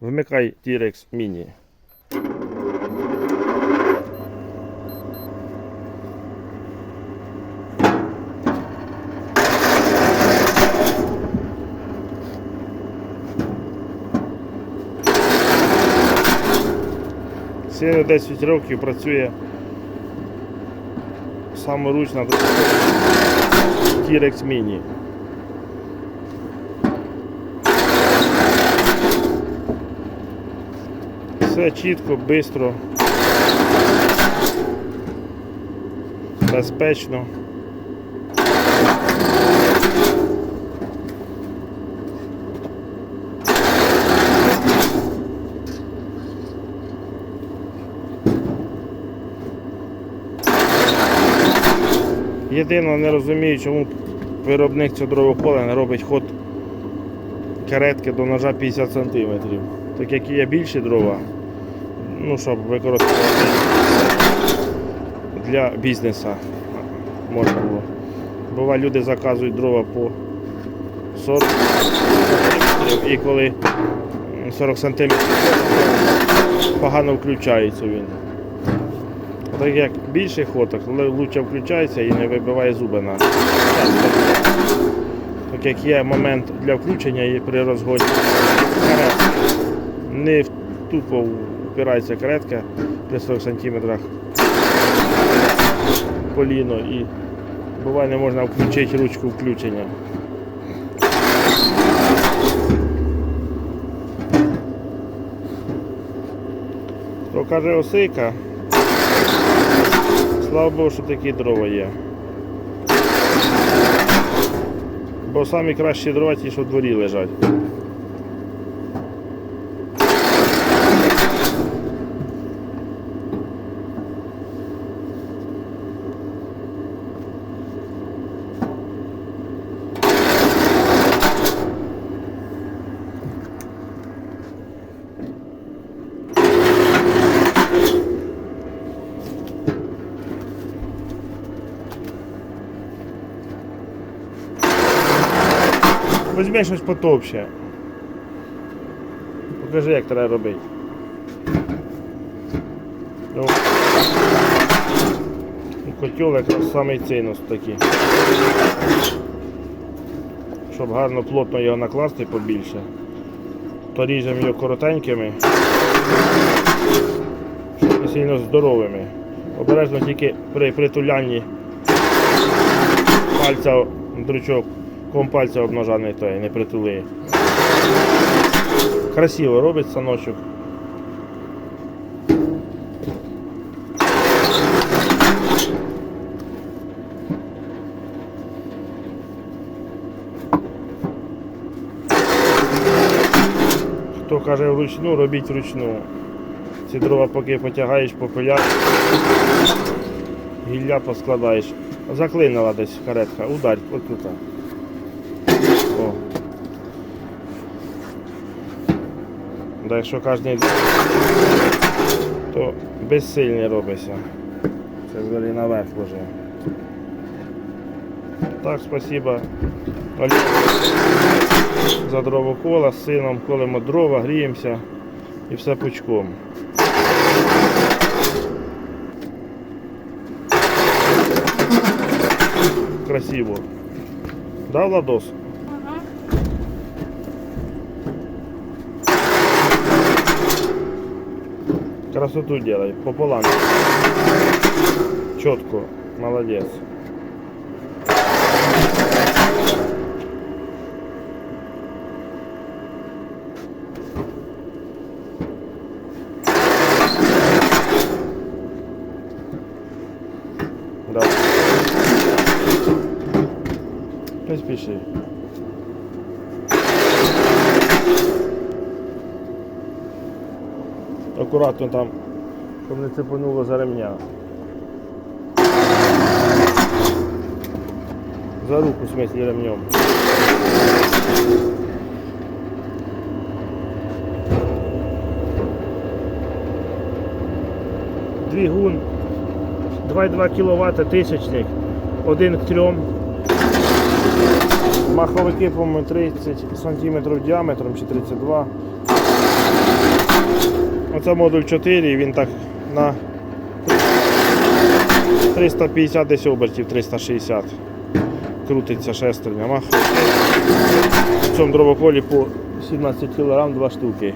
Вмикай T-Rex Mini. Сіно 10 років працює саморучно T-Rex Mini. Все чітко, швидко, безпечно. Єдине не розумію, чому виробник цього дровополя не робить ход каретки до ножа 50 см. Так як є більші дрова, ну, щоб використовувати для бізнесу можна було. Буває, люди заказують дрова по 40 см і коли 40 см погано включається він. Так як більший ходок, краще включається і не вибиває зуби на так як є момент для включення і при розгоні. Не в- тупо впирається каретка при 40 см коліно і буває не можна включити ручку включення. То каже осика. Слава Богу, що такі дрова є. Бо самі кращі дрова ті, що в дворі лежать. Візьми щось потовще. Покажи, як треба робити. Ну, котел якраз самий цінус такий. Щоб гарно плотно його накласти побільше, то ріжемо його коротенькими, щоб не сильно здоровими. Обережно тільки при притулянні пальця дручок, ком пальця об ножа не той, не притули. Красиво робить саночок. Хто каже вручну, робіть вручну. Ці дрова поки потягаєш, попиляєш, гілля поскладаєш. Заклинила десь каретка, ударь, отут. О. Да, якщо кожен день, то безсильний робиться. Це взагалі наверх вже. Так, спасибо. Олі- За дровокола з сином колемо дрова, гріємося і все пучком. Красиво. Да, Владос? Красоту делай, пополам. Четко, молодец. Да. Не Акуратно там, щоб не цепануло за ремня. За руку, в смысле, ремнем. Двигун 2,2 кВт тисячник, один к трьом. Маховики, по-моєму, 30 см діаметром чи 32 Оце модуль 4, він так на 350 десь обертів, 360. Крутиться шестерням. А в цьому дровоколі по 17 кг 2 штуки.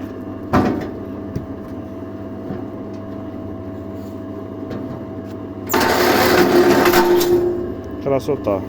Красота.